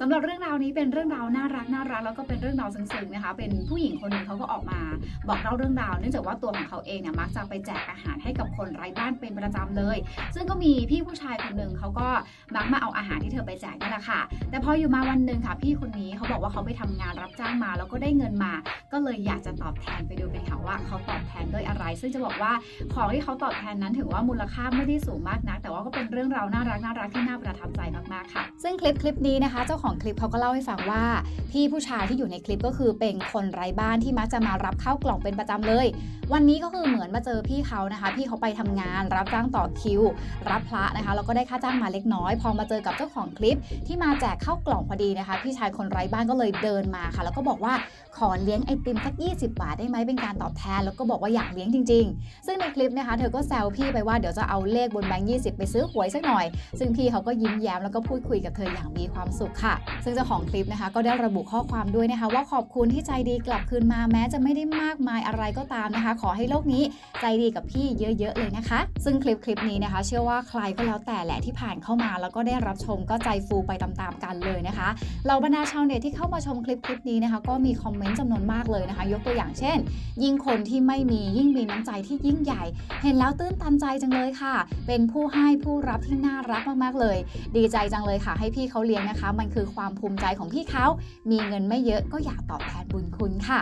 สำหรับเรื่องราวนี้เป็นเรื่องราวน่ารักน่ารักแล้วก็เป็นเรื่องราวซึ้งๆนะคะ เป็นผู้หญิงคนหนึ่งเขาก็ออกมาบอกเล่าเรื่องราว เนื่องจากว่าตัวของเขาเองเนี่ยมักจะไปแจกอาหารให้กับคนไร้บ้านเป็นประจำเลย ซึ่งก็มีพี่ผู้ชายคนหนึ่งเขาก็มักมาเอาอาหารที่เธอไปแจกนี่แหละค่ะ แต่พออยู่มาวันหนึ่งค่ะพี่คนนี้เขาบอกว่าเขาไปทำงานรับจ้างมา แล้วก็ได้เงินมา ก็เลยอยากจะตอบแทนไปดูกันค่ะว่าเขาตอบแทนด้วยอะไร ซึ่งจะบอกว่าของที่เขาตอบแทนนั้นถือว่ามูลค่าไม่ได้สูงมากนัก แต่ว่าก็เป็นเรื่องราวน่ารักน่ารักที่น่าประทับใจมากๆค่ะ ซึ่งคลิปคลิปนี้นะคะเจ้าของของคลิปเขาก็เล่าให้ฟังว่า พี่ผู้ชายที่อยู่ในคลิปก็คือเป็นคนไร้บ้านที่มักจะมารับข้าวกล่องเป็นประจำเลย วันนี้ก็คือเหมือนมาเจอพี่เขานะคะ พี่เขาไปทำงาน รับจ้างต่อคิว รับพระนะคะแล้วก็ได้ค่าจ้างมาเล็กน้อย พอมาเจอกับเจ้าของคลิปที่มาแจกข้าวกล่องพอดีนะคะ พี่ชายคนไร้บ้านก็เลยเดินมาค่ะ แล้วก็บอกว่า ขอเลี้ยงไอติมสัก 20 บาทได้ไหมเป็นการตอบแทน แล้วก็บอกว่าอยากเลี้ยงจริง ๆ ซึ่งในคลิปนะคะเธอก็แซวพี่ไปว่าเดี๋ยวจะเอาเลขบนแบงค์20ไปซื้อหวยสักหน่อย ซึ่งพี่เขาก็ยิ้มแย้มแล้วก็พูดคุยกับเธออย่างมีความสุขค่ะ ซึ่งเจ้าของคลิปนะคะก็ได้ระบุข้อความด้วยนะคะ ว่าขอบคุณที่ใจดีกลับคืนมาแม้จะไม่ได้มากมายอะไรก็ตามนะคะ ขอให้โลกนี้ใจดีกับพี่เยอะ ๆ เลยนะคะ ซึ่งคลิปคลิปนี้นะคะ เชื่อว่าใครก็แล้วแต่แหละที่ผ่านเข้ามา แล้วก็ได้รับชมก็ใจฟูไปตามๆกันเลยนะคะเหล่าบรรดาชาวเน็ตที่เข้ามาชมคลิปคลิปนี้นะคะ ก็มีคอมเมนต์จำนวนมากเลยนะคะ ยกตัวอย่างเช่น ยิ่งคนที่ไม่มียิ่งมีน้ำใจที่ยิ่งใหญ่ เห็นแล้วตื้นตันใจจังเลยค่ะ เป็นผู้ให้ผู้รับที่น่ารักมากๆเลย ดีใจจังเลยค่ะ ให้พี่เขาเลี้ยงนะคะ มันคือความภูมิใจของพี่เขา มีเงินไม่เยอะก็อยากตอบแทนบุญคุณค่ะ